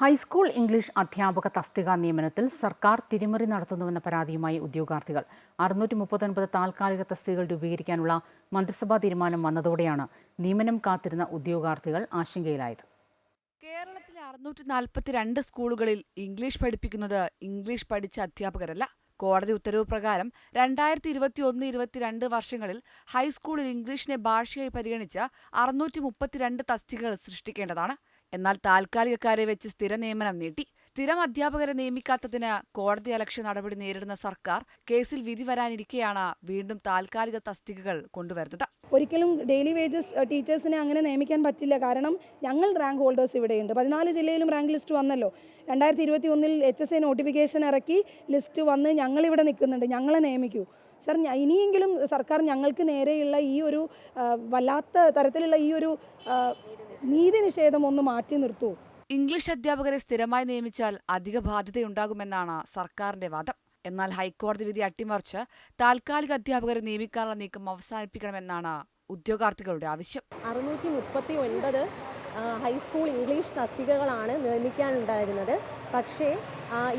High school English അധ്യാപക തസ്തിക നിയമനത്തിൽ സർക്കാർ തിരിമറി നടത്തുന്നുവെന്ന പരാതിയുമായി ഉദ്യോഗാർത്ഥികൾ. അറുന്നൂറ്റി മുപ്പത്തൊൻപത് താൽക്കാലിക തസ്തികകൾ രൂപീകരിക്കാനുള്ള മന്ത്രിസഭാ തീരുമാനം വന്നതോടെയാണ് നിയമനം കാത്തിരുന്ന ഉദ്യോഗാർത്ഥികൾ ആശങ്കയിലായത്. കേരളത്തിലെ അറുന്നൂറ്റി നാൽപ്പത്തിരണ്ട് സ്കൂളുകളിൽ ഇംഗ്ലീഷ് പഠിപ്പിക്കുന്നത് ഇംഗ്ലീഷ് പഠിച്ച അധ്യാപകരല്ല. കോടതി ഉത്തരവ് പ്രകാരം രണ്ടായിരത്തി ഇരുപത്തി ഒന്ന് ഇരുപത്തിരണ്ട് വർഷങ്ങളിൽ ഹൈസ്കൂളിൽ ഇംഗ്ലീഷിനെ ഭാഷയായി പരിഗണിച്ച് അറുന്നൂറ്റി മുപ്പത്തിരണ്ട് തസ്തികകൾ സൃഷ്ടിക്കേണ്ടതാണ്. എന്നാൽ താൽക്കാലികക്കാരെ വെച്ച് സ്ഥിര നിയമനം നീട്ടി. സ്ഥിരം അധ്യാപകരെ നിയമിക്കാത്തതിന് കോടതി അലക്ഷ്യ നടപടി നേരിടുന്ന സർക്കാർ കേസിൽ വിധി വരാനിരിക്കെയാണ് വീണ്ടും താൽക്കാലിക തസ്തികകൾ കൊണ്ടുവരുന്നത്. ഒരിക്കലും ഡെയിലി വേജസ് ടീച്ചേഴ്സിനെ അങ്ങനെ നിയമിക്കാൻ പറ്റില്ല. കാരണം ഞങ്ങൾ റാങ്ക് ഹോൾഡേഴ്സ് ഇവിടെയുണ്ട്. പതിനാല് ജില്ലയിലും റാങ്ക് ലിസ്റ്റ് വന്നല്ലോ. രണ്ടായിരത്തി ഇരുപത്തി ഒന്നിൽ എച്ച് എസ് എ നോട്ടിഫിക്കേഷൻ ഇറക്കി ലിസ്റ്റ് വന്ന് ഞങ്ങളിവിടെ നിൽക്കുന്നുണ്ട്. ഞങ്ങളെ നിയമിക്കൂ. സർ ഇനിയെങ്കിലും സർക്കാർ ഞങ്ങൾക്ക് നേരെയുള്ള ഈ ഒരു വല്ലാത്ത തരത്തിലുള്ള ഈ ഒരു നീതി നിഷേധം ഒന്ന് മാറ്റി നിർത്തൂ. ഇംഗ്ലീഷ് അധ്യാപകരെ സ്ഥിരമായി നിയമിച്ചാൽ അധിക ബാധ്യതയുണ്ടാകുമെന്നാണ് സർക്കാരിന്റെ വാദം. എന്നാൽ ഹൈക്കോടതി വിധി അട്ടിമറിച്ച് താൽക്കാലിക അധ്യാപകരെ നിയമിക്കാനുള്ള നീക്കം അവസാനിപ്പിക്കണമെന്നാണ് ഉദ്യോഗാർത്ഥികളുടെ ആവശ്യം. അറുന്നൂറ്റി മുപ്പത്തി ഒൻപത് ഹൈസ്കൂൾ ഇംഗ്ലീഷ് തസ്തികകളാണ് നിർമ്മിക്കാനുണ്ടായിരുന്നത് പക്ഷേ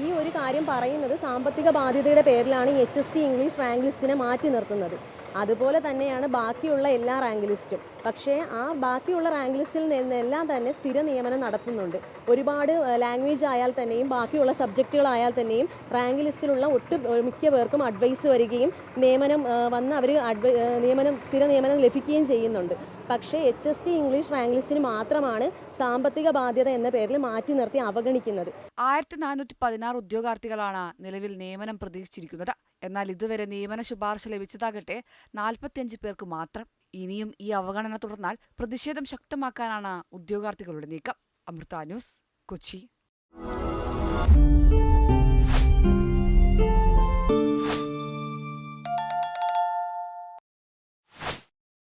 ഈ ഒരു കാര്യം പറയുന്നത് സാമ്പത്തിക ബാധ്യതയുടെ പേരിലാണ് H S T English rank ലിസ്റ്റിനെ മാറ്റി നിർത്തുന്നത്. അതുപോലെ തന്നെയാണ് ബാക്കിയുള്ള എല്ലാ റാങ്ക് ലിസ്റ്റും. പക്ഷേ ആ ബാക്കിയുള്ള റാങ്ക് ലിസ്റ്റിൽ നിന്നെല്ലാം തന്നെ സ്ഥിര നിയമനം നടത്തുന്നുണ്ട്. ഒരുപാട് ലാംഗ്വേജ് ആയാൽ തന്നെയും ബാക്കിയുള്ള സബ്ജക്റ്റുകളായാൽ തന്നെയും റാങ്ക് ലിസ്റ്റിലുള്ള ഒട്ട് മിക്ക പേർക്കും അഡ്വൈസ് വരികയും നിയമനം വന്ന് അവർ നിയമനം സ്ഥിര നിയമനം ലഭിക്കുകയും ചെയ്യുന്നുണ്ട്. പക്ഷേ എച്ച് എസ് ടി ഇംഗ്ലീഷ് റാങ്ക്ലിസ്റ്റിന് മാത്രമാണ് സാമ്പത്തിക ബാധ്യത എന്ന പേരിൽ മാറ്റി നിർത്തി അവഗണിക്കുന്നത്. ആയിരത്തി നാനൂറ്റി പതിനാറ് ഉദ്യോഗാർത്ഥികളാണ് നിലവിൽ നിയമനം പ്രതീക്ഷിച്ചിരിക്കുന്നത്. എന്നാൽ ഇതുവരെ നിയമന ശുപാർശ ലഭിച്ചതാകട്ടെ നാൽപ്പത്തിയഞ്ച് പേർക്ക് മാത്രം. ഇനിയും ഈ അവഗണന തുടർന്നാൽ പ്രതിഷേധം ശക്തമാക്കാനാണ് ഉദ്യോഗാർത്ഥികളുടെ നീക്കം. അമൃത ന്യൂസ് കൊച്ചി.